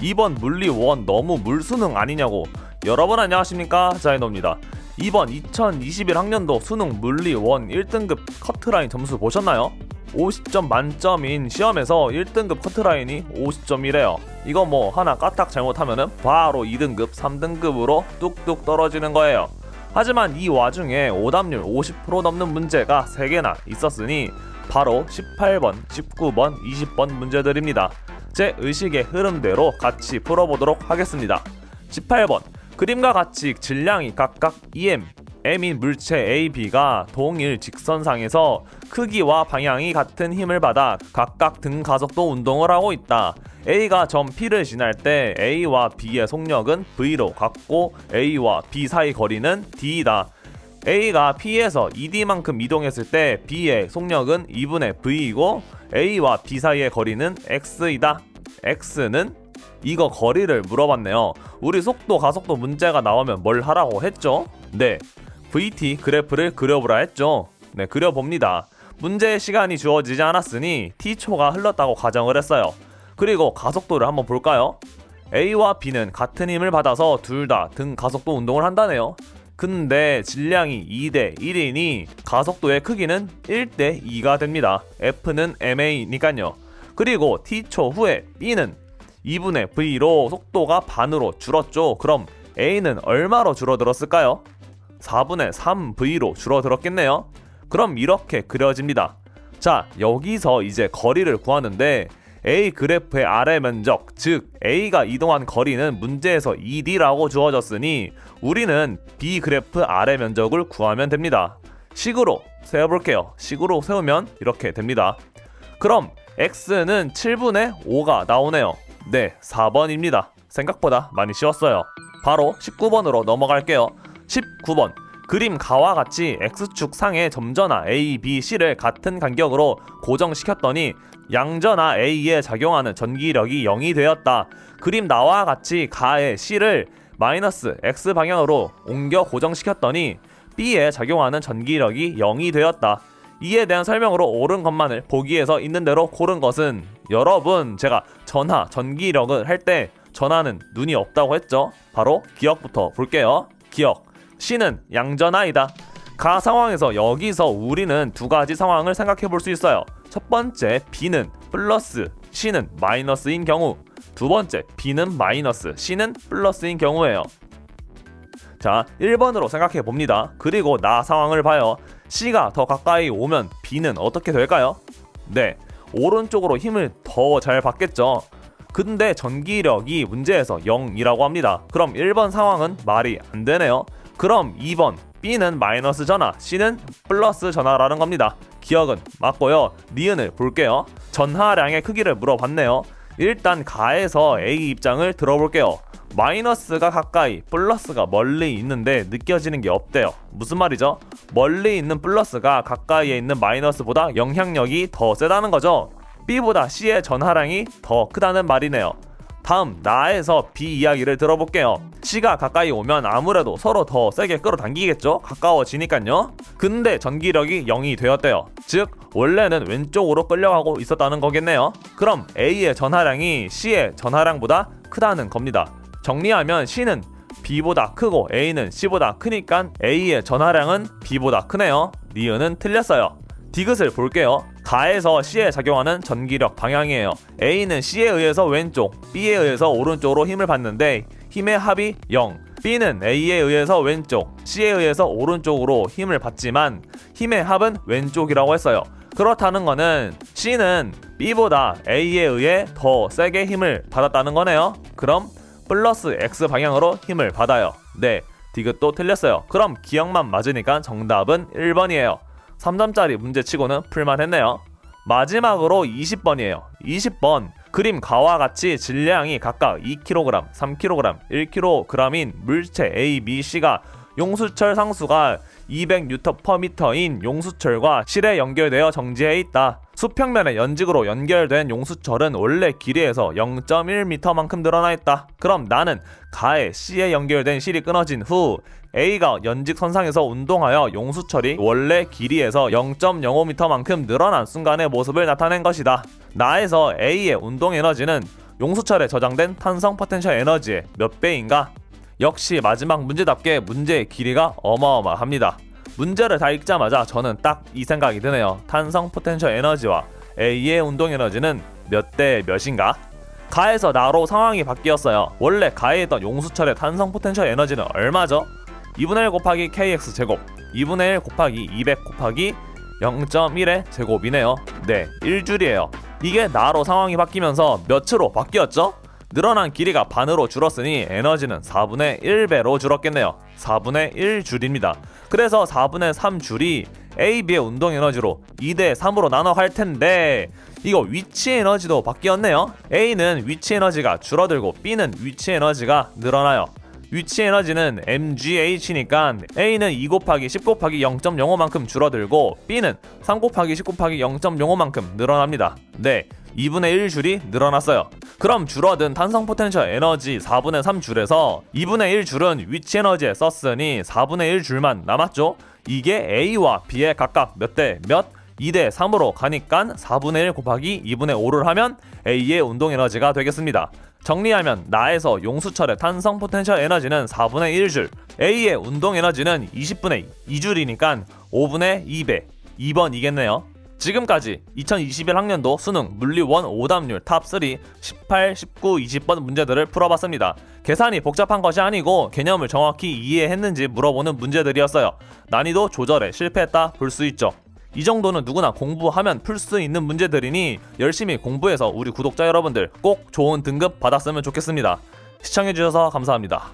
2번 물리 원 너무 물수능 아니냐고. 여러분 안녕하십니까? 자이노입니다. 이번 2021학년도 수능 물리 원 1등급 커트라인 점수 보셨나요? 50점 만점인 시험에서 1등급 커트라인이 50점이래요. 이거 뭐 하나 까딱 잘못하면은 바로 2등급 3등급으로 뚝뚝 떨어지는 거예요. 하지만 이 와중에 오답률 50% 넘는 문제가 3개나 있었으니 바로 18번, 19번, 20번 문제들입니다. 제 의식의 흐름대로 같이 풀어보도록 하겠습니다. 18번 그림과 같이 질량이 각각 EM, M인 물체 A, B가 동일 직선상에서 크기와 방향이 같은 힘을 받아 각각 등 가속도 운동을 하고 있다. A가 점 P를 지날 때 A와 B의 속력은 V로 같고 A와 B 사이 거리는 D이다. A가 P에서 ED만큼 이동했을 때 B의 속력은 2분의 V이고 A와 B 사이의 거리는 X이다. X는 이거 거리를 물어봤네요. 우리 속도 가속도 문제가 나오면 뭘 하라고 했죠? 네. VT 그래프를 그려보라 했죠. 네, 그려봅니다. 문제의 시간이 주어지지 않았으니 T초가 흘렀다고 가정을 했어요. 그리고 가속도를 한번 볼까요? A와 B는 같은 힘을 받아서 둘 다 등 가속도 운동을 한다네요. 근데 질량이 2대 1이니 가속도의 크기는 1대 2가 됩니다. F는 MA니까요. 그리고 T초 후에 B는 2분의 V로 속도가 반으로 줄었죠. 그럼 A는 얼마로 줄어들었을까요? 4분의 3V로 줄어들었겠네요. 그럼 이렇게 그려집니다. 자, 여기서 이제 거리를 구하는데 A 그래프의 아래 면적, 즉 A가 이동한 거리는 문제에서 2D라고 주어졌으니 우리는 B 그래프 아래 면적을 구하면 됩니다. 식으로 세워볼게요. 식으로 세우면 이렇게 됩니다. 그럼 X는 7분의 5가 나오네요. 네, 4번입니다. 생각보다 많이 쉬웠어요. 바로 19번으로 넘어갈게요. 19번. 그림 가와 같이 X축 상의 점전화 A, B, C를 같은 간격으로 고정시켰더니 양전화 A에 작용하는 전기력이 0이 되었다. 그림 나와 같이 가의 C를 마이너스 X 방향으로 옮겨 고정시켰더니 B에 작용하는 전기력이 0이 되었다. 이에 대한 설명으로 옳은 것만을 보기에서 있는 대로 고른 것은 여러분 제가 전하 전기력을 할 때 전하는 눈이 없다고 했죠. 바로 기억부터 볼게요. 기억. C는 양전하이다. 가 상황에서 여기서 우리는 두 가지 상황을 생각해 볼 수 있어요. 첫 번째 B는 플러스, C는 마이너스인 경우. 두 번째 B는 마이너스, C는 플러스인 경우예요. 자, 1번으로 생각해 봅니다. 그리고 나 상황을 봐요. C가 더 가까이 오면 B는 어떻게 될까요? 네, 오른쪽으로 힘을 더 잘 받겠죠. 근데 전기력이 문제에서 0이라고 합니다. 그럼 1번 상황은 말이 안 되네요. 그럼 2번 B는 마이너스 전화, C는 플러스 전화라는 겁니다. 기억은 맞고요. 니은을 볼게요. 전하량의 크기를 물어봤네요. 일단 가에서 A 입장을 들어볼게요. 마이너스가 가까이, 플러스가 멀리 있는데 느껴지는 게 없대요. 무슨 말이죠? 멀리 있는 플러스가 가까이에 있는 마이너스보다 영향력이 더 세다는 거죠. B보다 C의 전하량이 더 크다는 말이네요. 다음 나에서 B 이야기를 들어볼게요. C가 가까이 오면 아무래도 서로 더 세게 끌어당기겠죠? 가까워지니까요. 근데 전기력이 0이 되었대요. 즉 원래는 왼쪽으로 끌려가고 있었다는 거겠네요. 그럼 A의 전하량이 C의 전하량보다 크다는 겁니다. 정리하면 C는 B보다 크고 A는 C보다 크니까 A의 전하량은 B보다 크네요. 니은은 틀렸어요. 디귿을 볼게요. 가에서 C에 작용하는 전기력 방향이에요. A는 C에 의해서 왼쪽, B에 의해서 오른쪽으로 힘을 받는데 힘의 합이 0. B는 A에 의해서 왼쪽, C에 의해서 오른쪽으로 힘을 받지만 힘의 합은 왼쪽이라고 했어요. 그렇다는 거는 C는 B보다 A에 의해 더 세게 힘을 받았다는 거네요. 그럼 플러스 X 방향으로 힘을 받아요. 네, 디귿도 틀렸어요. 그럼 기억만 맞으니까 정답은 1번이에요. 3점짜리 문제치고는 풀만 했네요. 마지막으로 20번이에요. 20번 그림 가와 같이 질량이 각각 2kg, 3kg, 1kg인 물체 A, B, C가 용수철 상수가 200N/m인 용수철과 실에 연결되어 정지해 있다. 수평면에 연직으로 연결된 용수철은 원래 길이에서 0.1m만큼 늘어나 있다. 그럼 나는 가에 C에 연결된 실이 끊어진 후 A가 연직선상에서 운동하여 용수철이 원래 길이에서 0.05m만큼 늘어난 순간의 모습을 나타낸 것이다. 나에서 A의 운동 에너지는 용수철에 저장된 탄성 포텐셜 에너지의 몇 배인가? 역시 마지막 문제답게 문제의 길이가 어마어마합니다. 문제를 다 읽자마자 저는 딱 이 생각이 드네요. 탄성 포텐셜 에너지와 A의 운동 에너지는 몇 대 몇인가? 가에서 나로 상황이 바뀌었어요. 원래 가에 있던 용수철의 탄성 포텐셜 에너지는 얼마죠? 2분의 1 곱하기 kx 제곱 2분의 1 곱하기 200 곱하기 0.1의 제곱이네요. 네, 1줄이에요. 이게 나로 상황이 바뀌면서 몇으로 바뀌었죠? 늘어난 길이가 반으로 줄었으니 에너지는 4분의 1배로 줄었겠네요. 4분의 1줄입니다. 그래서 4분의 3줄이 A, B의 운동 에너지로 2대 3으로 나눠 갈 텐데 이거 위치 에너지도 바뀌었네요. A는 위치 에너지가 줄어들고 B는 위치 에너지가 늘어나요. 위치 에너지는 mgh니까 A는 2 곱하기 10 곱하기 0.05만큼 줄어들고 B는 3 곱하기 10 곱하기 0.05만큼 늘어납니다. 네, 2분의 1 줄이 늘어났어요. 그럼 줄어든 탄성 포텐셜 에너지 4분의 3 줄에서 2분의 1 줄은 위치 에너지에 썼으니 4분의 1 줄만 남았죠. 이게 A와 B의 각각 몇 대 몇? 2대 3으로 가니까 4분의 1 곱하기 2분의 5를 하면 A의 운동 에너지가 되겠습니다. 정리하면 나에서 용수철의 탄성 포텐셜 에너지는 4분의 1줄, A의 운동 에너지는 20분의 2줄이니까 5분의 2배, 2번이겠네요. 지금까지 2021 학년도 수능 물리 1 오답률 탑3 18, 19, 20번 문제들을 풀어봤습니다. 계산이 복잡한 것이 아니고 개념을 정확히 이해했는지 물어보는 문제들이었어요. 난이도 조절에 실패했다 볼 수 있죠. 이 정도는 누구나 공부하면 풀 수 있는 문제들이니 열심히 공부해서 우리 구독자 여러분들 꼭 좋은 등급 받았으면 좋겠습니다. 시청해주셔서 감사합니다.